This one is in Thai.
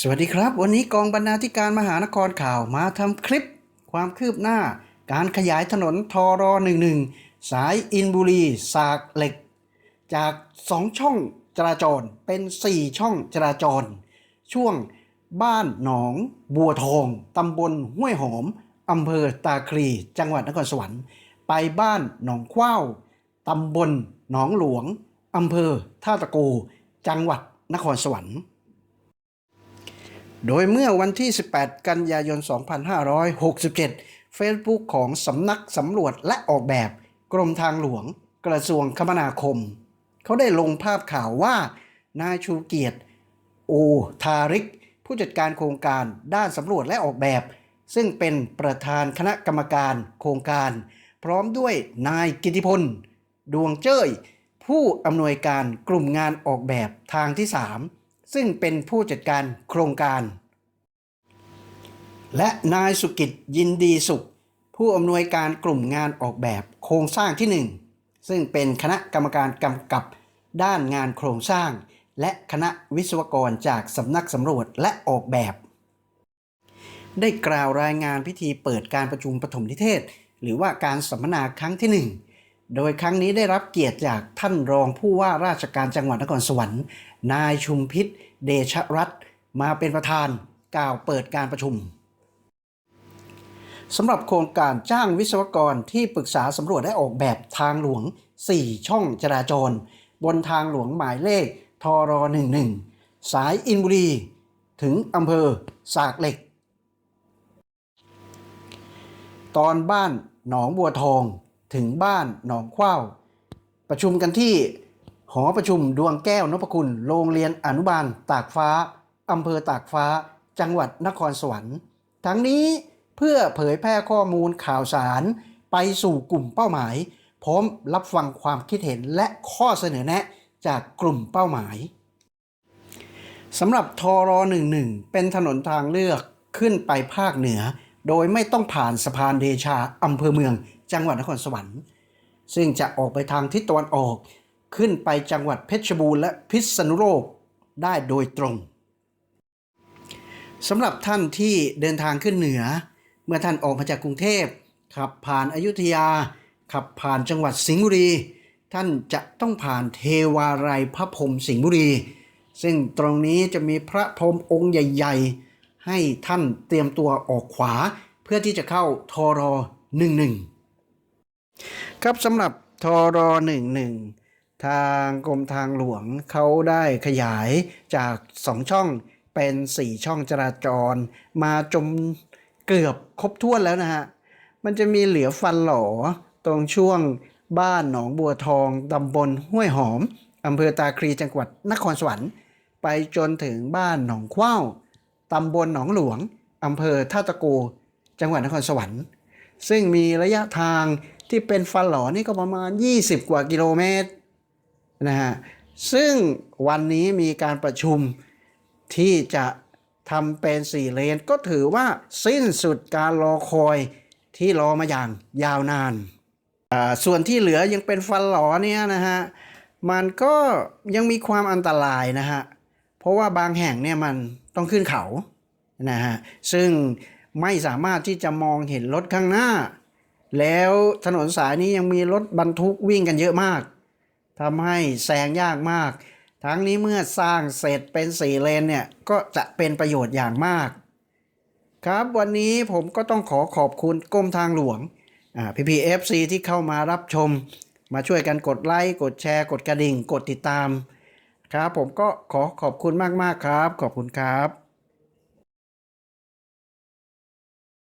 สวัสดีครับ วันนี้กองบรรณาธิการมหานครข่าวมาทำคลิป ความคืบหน้า การขยายถนนทอรอ11 สายอินบุรี สากเหล็ก จาก 2 ช่องจราจรเป็น 4 ช่องจราจร ช่วงบ้านหนอง บัวทองตำบลห้วยหอมอำเภอตาคลีจังหวัดนครสวรรค์ ไปบ้านหนองขว้าวตำบลหนองหลวงอำเภอท่าตะโก จังหวัดนครสวรรค์ โดยเมื่อวันที่ 18 กันยายน 2567 Facebook ของสำนักสำรวจและออกแบบ กรมทางหลวง กระทรวงคมนาคม เขาได้ลงภาพข่าวว่า นายชูเกียรติ โอทาริก ผู้จัดการโครงการด้านสำรวจและออกแบบ ซึ่งเป็นประธานคณะกรรมการโครงการ พร้อมด้วยนายกิติพล ดวงเจ้ย ผู้อำนวยการกลุ่มงานออกแบบทางที่ 3 ซึ่งเป็นผู้จัดการโครงการ และนายสุกิจยินดีสุข ผู้อำนวยการกลุ่มงานออกแบบโครงสร้างที่ 1 ซึ่งเป็นคณะกรรมการกำกับด้านงานโครงสร้าง และคณะวิศวกรจากสำนักสำรวจและออกแบบ ได้กล่าวรายงานพิธีเปิดการประชุมปฐมนิเทศ หรือว่าการสัมมนาครั้งที่ 1 โดยครั้งนี้ได้รับเกียรติจากท่านรองผู้ว่าราชการจังหวัดนครสวรรค์ นายชุมพิษเดชรัตน์มาเป็นประธานกล่าวเปิดการประชุมสำหรับโครงการจ้างวิศวกรที่ปรึกษาสำรวจและออกแบบทางหลวง 4 ช่องจราจร บนทางหลวงหมายเลขทร11 สายอินบุรี ถึงอำเภอสากเหล็ก ตอนบ้านหนองบัวทอง ถึงบ้านหนองขว้าวประชุมกันที่หอประชุมดวงแก้วนพคุณ โรงเรียนอนุบาล ตากฟ้าอำเภอตากฟ้า จังหวัดนครสวรรค์ ทั้งนี้เพื่อเผยแพร่ข้อมูลข่าวสาร ไปสู่กลุ่มเป้าหมาย พร้อมรับฟังความคิดเห็นและข้อเสนอแนะจากกลุ่มเป้าหมายสำหรับทร11 เป็นถนนทางเลือกขึ้นไปภาคเหนือ โดยไม่ต้องผ่านสะพานเดชาอำเภอเมือง จังหวัดนครสวรรค์ ซึ่งจะออกไปทางทิศตะวันออกขึ้นไปจังหวัดเพชรบูรณ์และพิษณุโลกได้โดยตรงสำหรับท่านที่เดินทางขึ้นเหนือ เมื่อท่านออกมาจากกรุงเทพขับผ่านอายุทยา ขับผ่านจังหวัดสิงห์บุรี ท่านจะต้องผ่านเทวาลัยพระพรมสิงห์บุรี ซึ่งตรงนี้จะมีพระพรมองค์ใหญ่ ๆ ให้ท่านเตรียมตัวออกขวา เพื่อที่จะเข้าทร11 ครับสำหรับทร11 ทางกรมทางหลวงเขาได้ขยายจาก 2 ช่องเป็น 4 ช่องจราจร มาจมเกือบครบถ้วนแล้วนะฮะ มันจะมีเหลือฟันหลอตรงช่วงบ้านหนองบัวทองตำบลห้วยหอมอำเภอตาคลีจังหวัดนครสวรรค์ ไปจนถึงบ้านหนองขว้าวตำบลหนองหลวงอำเภอท่าตะโก จังหวัดนครสวรรค์ ซึ่งมีระยะทาง ที่เป็นฟันหล่อนี่ก็ประมาณ 20 กว่ากิโลเมตรนะฮะซึ่งวันนี้มีการประชุมที่จะทำเป็นสี่เลน ก็ถือว่าสิ้นสุดการรอคอยที่รอมาอย่างยาวนาน ส่วนที่เหลือยังเป็นฟันหลอเนี่ยนะฮะ มันก็ยังมีความอันตรายนะฮะ เพราะว่าบางแห่งเนี่ยมันต้องขึ้นเขานะฮะ ซึ่งไม่สามารถที่จะมองเห็นรถข้างหน้า แล้วถนนสายนี้ยังมีรถบรรทุกวิ่งกันเยอะมากทำให้แซงยากมาก ทั้งนี้เมื่อสร้างเสร็จเป็นสี่เลนเนี่ยก็จะเป็นประโยชน์อย่างมาก ครับวันนี้ผมก็ต้องขอขอบคุณกรมทางหลวงอ่าพีพีเอฟซีที่เข้ามารับชม มาช่วยกันกดไลค์กดแชร์กดกระดิ่ง กดติดตาม ครับผมก็ขอขอบคุณมาก ๆ ครับ ขอบคุณครับ